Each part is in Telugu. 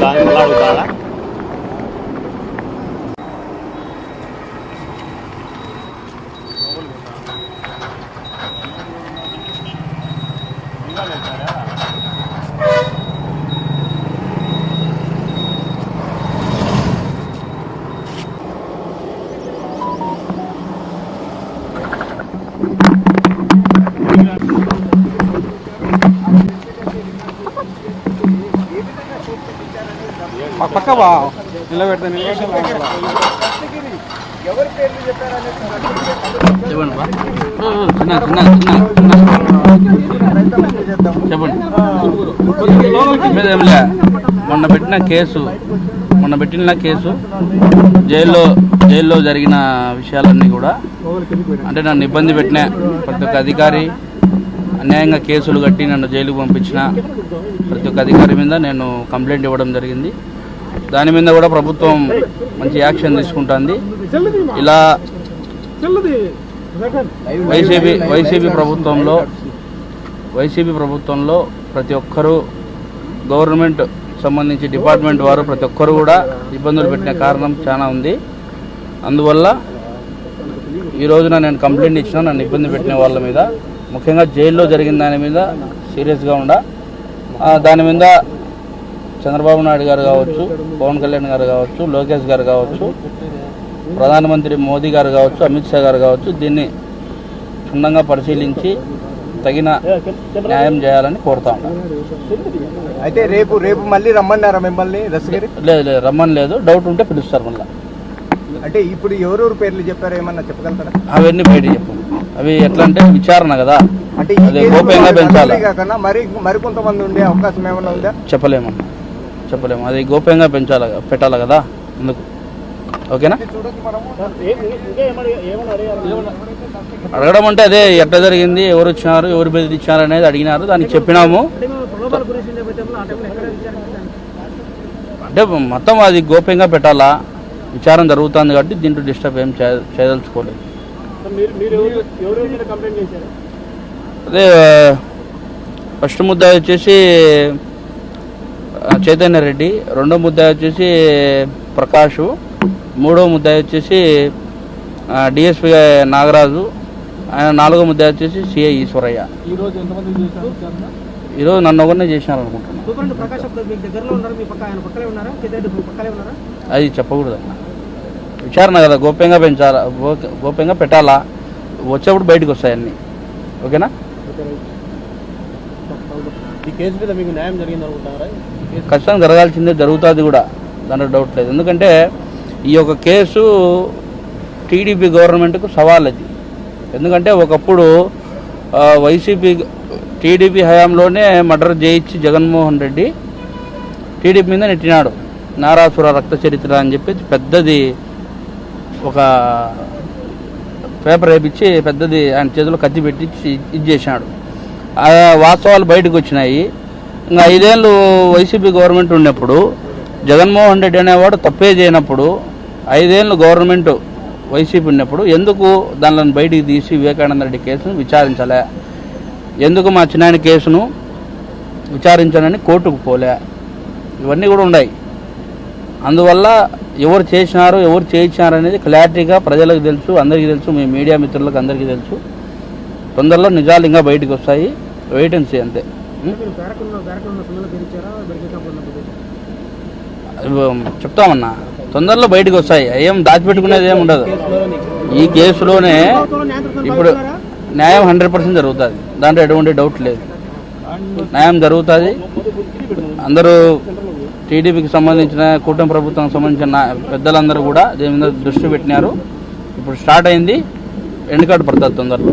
đang lao được ta బా నిలబెడతా చెప్పండి చెప్పండి. మొన్న పెట్టిన కేసు మొన్న పెట్టిన కేసు జైల్లో జైల్లో జరిగిన విషయాలన్నీ కూడా అంటే నన్ను ఇబ్బంది పెట్టిన. ప్రతి ఒక్క అధికారి అన్యాయంగా కేసులు కట్టి నన్ను జైలుకు పంపించిన ప్రతి ఒక్క అధికారి మీద నేను కంప్లైంట్ ఇవ్వడం జరిగింది. దాని మీద కూడా ప్రభుత్వం మంచి యాక్షన్ తీసుకుంటుంది. ఇలా వైసీపీ వైసీపీ ప్రభుత్వంలో వైసీపీ ప్రభుత్వంలో ప్రతి ఒక్కరూ గవర్నమెంట్ సంబంధించి డిపార్ట్మెంట్ వారు ప్రతి ఒక్కరు కూడా ఇబ్బందులు పెట్టిన కారణం చాలా ఉంది. అందువల్ల ఈ రోజున నేను కంప్లైంట్ ఇచ్చిన నన్ను ఇబ్బంది పెట్టిన వాళ్ళ మీద ముఖ్యంగా జైల్లో జరిగిన దాని మీద సీరియస్గా ఉండ. దాని మీద చంద్రబాబు నాయుడు గారు కావచ్చు పవన్ కళ్యాణ్ గారు కావచ్చు లోకేష్ గారు కావచ్చు ప్రధానమంత్రి మోదీ గారు కావచ్చు అమిత్ షా గారు కావచ్చు దీన్ని క్షుణ్ణంగా పరిశీలించి తగిన న్యాయం చేయాలని కోరుతా అయితే రేపు రేపు మళ్ళీ రమ్మన్నారా మిమ్మల్ని దశగిరి లేదు లేదు రమ్మని లేదు. డౌట్ ఉంటే పిలుస్తారు మళ్ళీ. అంటే ఇప్పుడు ఎవరెవరు పేర్లు చెప్పారో ఏమన్నా చెప్పగలుగుతారా? అవన్నీ బయట చెప్పు. అవి ఎట్లా అంటే విచారణ కదా. అంటే ఈ అదే కేసులో గోప్యంగా పెంచాలి? కాకుండా మరి మరికొంతమంది ఉండే అవకాశం ఏమైనా ఉందా? చెప్పలేము చెప్పలేము. అది గోప్యంగా పెంచాలి పెట్టాలి కదా అందుకు ఓకేనా? అడగడం అంటే అదే ఎట్లా జరిగింది ఎవరు వచ్చినారు ఎవరు బెదిరించారు అనేది అడిగినారు దానికి చెప్పినాము. అంటే మొత్తం అది గోప్యంగా పెట్టాలా? విచారం జరుగుతుంది కాబట్టి దీంట్లో డిస్టర్బ్ ఏం చేయదలుచుకోలేదు. అదే ఫస్ట్ ముద్ద వచ్చేసి చైతన్య రెడ్డి రెండో ముద్ద వచ్చేసి ప్రకాష్ మూడో ముద్ద వచ్చేసి డిఎస్పి నాగరాజు ఆయన నాలుగో ముద్ద వచ్చేసి సిఐ ఈశ్వరయ్య. ఈరోజు నన్ను ఒకరినే చేసినారు అనుకుంటున్నాను సూపరింటెండెంట్ ప్రకాష్ అప్పుడు మీకు దగ్గరలో ఉన్నారు మీ పక్క ఆయన పక్కనే ఉన్నారా? కేదారెడ్డి పక్కనే ఉన్నారా? అది చెప్పకూడదు అన్న. విచారణ కదా గోప్యంగా పెంచాలా గోప్యంగా పెట్టాలా? వచ్చేప్పుడు బయటకు వస్తాయి అన్నీ. ఓకేనా? ఈ కేసు మీద మీకు న్యాయం జరిగింది అనుకుంటారా ఖచ్చితంగా జరగాల్సిందే జరుగుతుంది కూడా. దాంట్లో డౌట్ లేదు. ఎందుకంటే ఈ యొక్క కేసు టీడీపీ గవర్నమెంట్కు సవాల్ అది ఎందుకంటే ఒకప్పుడు వైసీపీ టీడీపీ హయాంలోనే మర్డర్ చేయించి జగన్మోహన్ రెడ్డి టీడీపీ మీద నెట్టినాడు. నారాసుర రక్త చరిత్ర అని చెప్పి పెద్దది ఒక పేపర్ వేపించి పెద్దది ఆయన చేతిలో కత్తి పెట్టి ఇది చేసినాడు వాస్తవాలు బయటకు వచ్చినాయి. ఇంకా ఐదేళ్ళు వైసీపీ గవర్నమెంట్ ఉన్నప్పుడు జగన్మోహన్ రెడ్డి అనేవాడు తప్పే చేయనప్పుడు ఐదేళ్ళు గవర్నమెంట్ వైసీపీ ఉన్నప్పుడు ఎందుకు దానిని బయటికి తీసి వివేకానంద రెడ్డి కేసును విచారించలే? ఎందుకు మా చిన్నాయన కేసును విచారించాలని కోర్టుకు పోలే? ఇవన్నీ కూడా ఉన్నాయి. అందువల్ల ఎవరు చేసినారు ఎవరు చేయించినారు అనేది క్లారిటీగా ప్రజలకు తెలుసు అందరికీ తెలుసు మీ మీడియా మిత్రులకు అందరికీ తెలుసు. తొందరలో నిజాలు ఇంకా బయటకు వస్తాయి. వెయిట్ అండ్ సీ అంతే. చెప్తామన్నా. తొందరలో బయటకు వస్తాయి. ఏం దాచిపెట్టుకునేది ఏం ఉండదు. ఈ కేసులోనే ఇప్పుడు న్యాయం హండ్రెడ్ పర్సెంట్ జరుగుతుంది. దాంట్లో ఎటువంటి డౌట్ లేదు. న్యాయం జరుగుతుంది. అందరూ టీడీపీకి సంబంధించిన కూటమి ప్రభుత్వానికి సంబంధించిన పెద్దలందరూ కూడా దీని మీద దృష్టి పెట్టినారు. ఇప్పుడు స్టార్ట్ అయింది. ఎండ్ కార్డు పడుతుంది తొందరలో.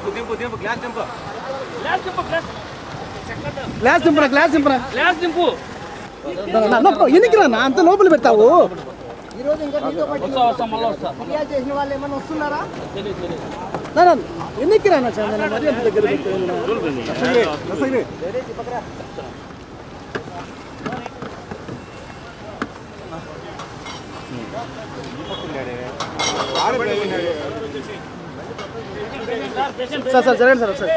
ఓకేనా విచారణ జరుగుతుంది గ్లాస్ దింపరా గ్లాస్ దింపరా. గ్లాస్ దింపు. ఎందుకు రా అంత లోపల పెడతావు? ఎన్నికి రానా చందన? మరి అంత దగ్గర సార్ సార్ జరగండి సార్ ఒకసారి.